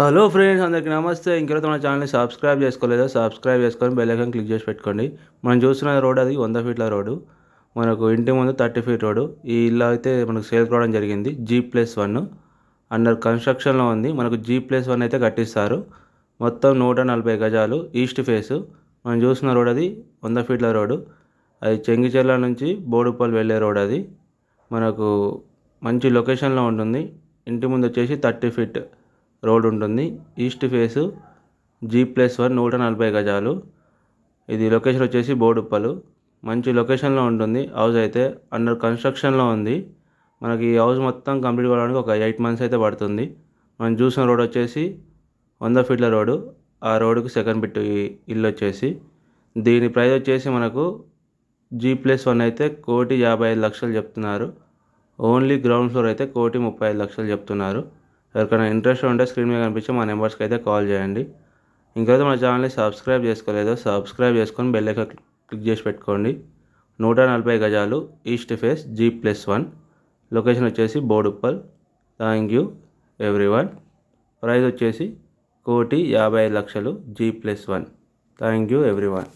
Hello friends అందరికీ నమస్తే. ఇంకెవరైతే మన ఛానల్ని సబ్స్క్రైబ్ చేసుకోలేదు? సబ్స్క్రైబ్ చేసుకొని బెల్ ఐకాన్ క్లిక్ చేసి పెట్టుకోండి. మనం చూస్తున్న రోడ్ అది వంద ఫీట్ల రోడ్డు. మనకు ఇంటి ముందు థర్టీ ఫీట్ రోడ్డు. ఈ ఇల్లు అయితే మనకు సేల్ రావడం జరిగింది. G plus one. అండర్ కన్స్ట్రక్షన్లో ఉంది. మనకు జీ ప్లస్ వన్ అయితే కట్టిస్తారు. మొత్తం నూట నలభై గజాలు ఈస్ట్ ఫేసు. మనం చూస్తున్న రోడ్ అది వంద ఫీట్ల రోడ్డు. అది చెంగిచెర్ల నుంచి బోడుపల్లి వెళ్ళే రోడ్ అది. మనకు మంచి లొకేషన్లో ఉంటుంది. ఇంటి ముందు వచ్చేసి థర్టీ ఫీట్. రోడ్ ఉంటుంది. East face G plus one నూట నలభై గజాలు. ఇది లొకేషన్ వచ్చేసి బోడుప్పలు. మంచి లొకేషన్లో ఉంటుంది. హౌస్ అయితే అండర్ కన్స్ట్రక్షన్లో ఉంది. మనకి ఈ హౌస్ మొత్తం కంప్లీట్ కావడానికి ఒక ఎయిట్ మంత్స్ అయితే పడుతుంది. మనం చూసిన రోడ్ వచ్చేసి వంద ఫీట్ల రోడ్డు ఆ రోడ్డుకు సెకండ్ బిట్ ఇల్లు వచ్చేసి. దీని ప్రైస్ వచ్చేసి మనకు జీ ప్లస్ వన్ అయితే కోటి యాభై ఐదు లక్షలు చెప్తున్నారు. ఓన్లీ గ్రౌండ్ ఫ్లోర్ అయితే కోటి ముప్పై ఐదు లక్షలు చెప్తున్నారు. ఎవరికైనా ఇంట్రెస్ట్ ఉంటే స్క్రీన్ మీద కనిపించే మా నెంబర్స్కి అయితే కాల్ చేయండి. ఇంకైతే మన ఛానల్ని సబ్స్క్రైబ్ చేసుకోలేదో సబ్స్క్రైబ్ చేసుకొని బెల్ ఐకాన్ క్లిక్ చేసి పెట్టుకోండి. నూట నలభై గజాలు east face G plus one location వచ్చేసి Boduppal. Thank you everyone price వచ్చేసి కోటి యాభై ఐదు లక్షలు G plus one thank you everyone